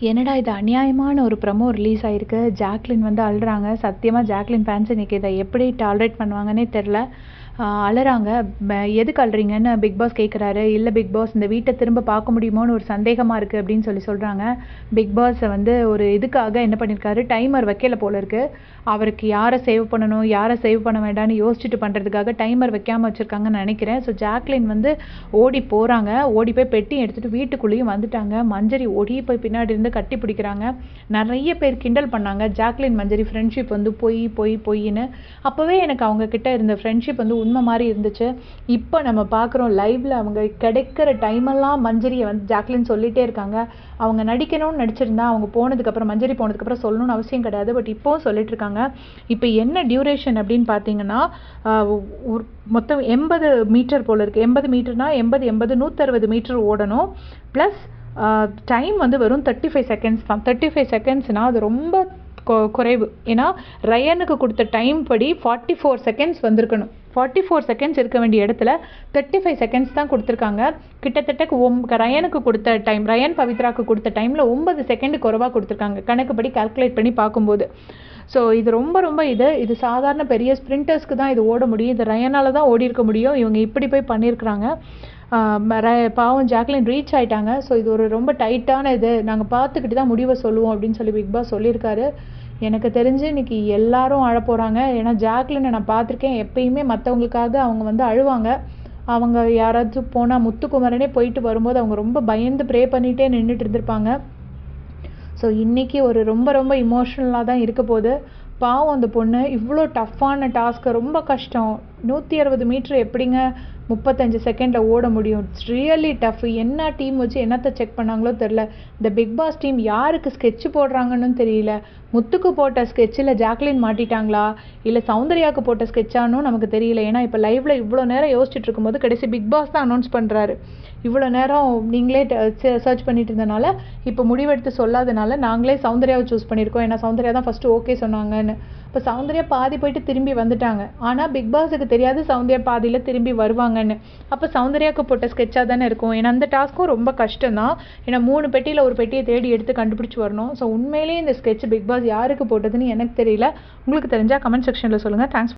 என்னடா இது அநியாயமான ஒரு ப்ரமோ ரிலீஸ் ஆயிருக்கு? ஜாக்லின் வந்து அழுறாங்க. சத்தியமாக ஜாக்லின் ஃபேன்ஸ் இன்னைக்கு இதை எப்படி டாலரேட் பண்ணுவாங்கன்னே தெரில அழறாங்க எதுக்கு அழுறீங்கன்னு பிக் பாஸ் கேட்குறாரு இல்லை பிக் பாஸ் இந்த வீட்டை திரும்ப பார்க்க முடியுமோன்னு ஒரு சந்தேகமாக இருக்குது அப்படின்னு சொல்லி சொல்கிறாங்க பிக் பாஸை வந்து ஒரு இதுக்காக என்ன பண்ணியிருக்காரு டைமர் வைக்கல போல இருக்குது அவருக்கு யாரை சேவ் பண்ணணும் யாரை சேவ் பண்ண வேண்டாம்னு யோசிச்சுட்டு பண்ணுறதுக்காக டைமர் வைக்காமல் வச்சுருக்காங்கன்னு நினைக்கிறேன். ஸோ ஜாக்லின் வந்து ஓடி போகிறாங்க ஓடி போய் பெட்டி எடுத்துகிட்டு வீட்டுக்குள்ளேயும் வந்துட்டாங்க. மஞ்சரி ஓடி போய் பின்னாடி இருந்து கட்டி பிடிக்கிறாங்க. நிறைய பேர் கிண்டல் பண்ணாங்க. ஜாக்லின் மஞ்சரி ஃப்ரெண்ட்ஷிப் வந்து பொய் பொய் பொய்ன்னு. அப்போவே எனக்கு அவங்க கிட்ட இருந்த ஃப்ரெண்ட்ஷிப் வந்து உண்மை மாதிரி இருந்துச்சு. இப்போ நம்ம பார்க்குறோம் லைவ்ல அவங்க கிடைக்கிற டைமெல்லாம் மஞ்சரியை வந்து ஜாக்லின் சொல்லிட்டே இருக்காங்க. அவங்க நடிக்கணும்னு நடிச்சிருந்தா அவங்க போனதுக்கப்புறம் மஞ்சரி போனதுக்கப்புறம் சொல்லணும்னு அவசியம் கிடையாது. பட் இப்போவும் சொல்லிட்டு இருக்காங்க. இப்போ என்ன டியூரேஷன் அப்படின்னு பார்த்தீங்கன்னா ஒரு மொத்தம் எண்பது மீட்டர் போல் இருக்குது எண்பது மீட்டர்னா எண்பது எண்பது நூற்றறுபது மீட்டர் ஓடணும். ப்ளஸ் டைம் வந்து வெறும் தேர்ட்டி ஃபைவ் செகண்ட்ஸ் தான். தேர்ட்டி ஃபைவ் செகண்ட்ஸ்னால் அது ரொம்ப குறைவு. ஏன்னா ரயனுக்கு கொடுத்த டைம் படி ஃபார்ட்டி ஃபோர் செகண்ட்ஸ் வந்திருக்கணும். ஃபார்ட்டி ஃபோர் செகண்ட்ஸ் இருக்க வேண்டிய இடத்துல தேர்ட்டி ஃபைவ் செகண்ட்ஸ் தான் கொடுத்துருக்காங்க. கிட்டத்தட்ட ஒம் ரயனுக்கு கொடுத்த டைம் ரயன் பவித்ராக்கு கொடுத்த டைமில் ஒன்பது செகண்ட் குறைவாக கொடுத்துருக்காங்க. கணக்குப்படி கால்குலேட் பண்ணி பார்க்கும்போது. ஸோ இது ரொம்ப ரொம்ப இது. இது சாதாரண பெரிய ஸ்ப்ரிண்டர்ஸ்க்கு தான் இது ஓட முடியும். இது ரயனால் தான் ஓடி இருக்க முடியும். இவங்க இப்படி போய் பண்ணியிருக்கிறாங்க. பாவம் ஜாக்லின் ரீச் ஆயிட்டாங்க. ஸோ இது ஒரு ரொம்ப டைட்டான இது. நாங்கள் பார்த்துக்கிட்டு தான் முடிவை சொல்லுவோம் அப்படின்னு சொல்லி பிக் பாஸ் சொல்லியிருக்காரு. எனக்கு தெரிஞ்சு இன்னைக்கு எல்லாரும் அழ போகிறாங்க ஏன்னா ஜாக்லினை நான் பார்த்துருக்கேன். எப்பயுமே மற்றவங்களுக்காக அவங்க வந்து அழுவாங்க. அவங்க யாராச்சும் போனால் முத்துக்குமரனே போயிட்டு வரும்போது அவங்க ரொம்ப பயந்து ப்ரே பண்ணிகிட்டே நின்றுட்டு இருந்திருப்பாங்க. ஸோ இன்றைக்கி ஒரு ரொம்ப ரொம்ப இமோஷ்னலாக தான் இருக்க போகுது. பாவம் அந்த பொண்ணு. இவ்வளோ டஃப்பான டாஸ்க்கு ரொம்ப கஷ்டம். நூற்றி அறுபது மீட்ரு எப்படிங்க முப்பத்தஞ்சு செகண்டில் ஓட முடியும்? இட்ஸ் ரியலி டஃப் என்ன டீம் வச்சு என்னத்தை செக் பண்ணாங்களோ தெரில இந்த பிக் பாஸ் டீம் யாருக்கு ஸ்கெட்ச் போடுறாங்கன்னு தெரியல. முத்துக்கு போட்ட ஸ்கெட்சில் ஜாக்லின் மாட்டிட்டாங்களா? இல்லை சௌந்தர்யாவுக்கு போட்ட ஸ்கெட்சானும் நமக்கு தெரியல. ஏன்னா இப்போ லைவ்ல இவ்வளோ நேரம் யோசிச்சுட்டு இருக்கும்போது கடைசி பிக் பாஸ் தான் அனௌன்ஸ் பண்ணுறாரு இவ்வளோ நேரம் நீங்களே சர்ச் பண்ணிட்டு இருந்தனால இப்போ முடிவெடுத்து சொல்லாதனால நாங்களே சௌந்தர்யாவை சூஸ் பண்ணியிருக்கோம். ஏன்னா சௌந்தர்யா தான் ஃபஸ்ட்டு ஓகே சொன்னாங்கன்னு. இப்போ சௌந்தர்யா பாதி போயிட்டு திரும்பி வந்துட்டாங்க. ஆனால் பிக் பாஸுக்கு தெரியாது சௌந்தர்யா பாதியில் திரும்பி வருவாங்கன்னு. அப்போ சௌந்தர்யாவுக்கு போட்ட ஸ்கெட்சாக தானே இருக்கும். ஏன்னா அந்த டாஸ்க்கும் ரொம்ப கஷ்டம் தான் ஏன்னா மூணு பெட்டியில் ஒரு பெட்டியை தேடி எடுத்து கண்டுபிடிச்சி வரணும். ஸோ உண்மையிலேயே இந்த ஸ்கெட்ச் பிக் பாஸ் யாருக்கு போட்டதுன்னு எனக்கு தெரியல. உங்களுக்கு தெரிஞ்சால் கமெண்ட் செக்ஷனில் சொல்லுங்கள் தேங்க்ஸ்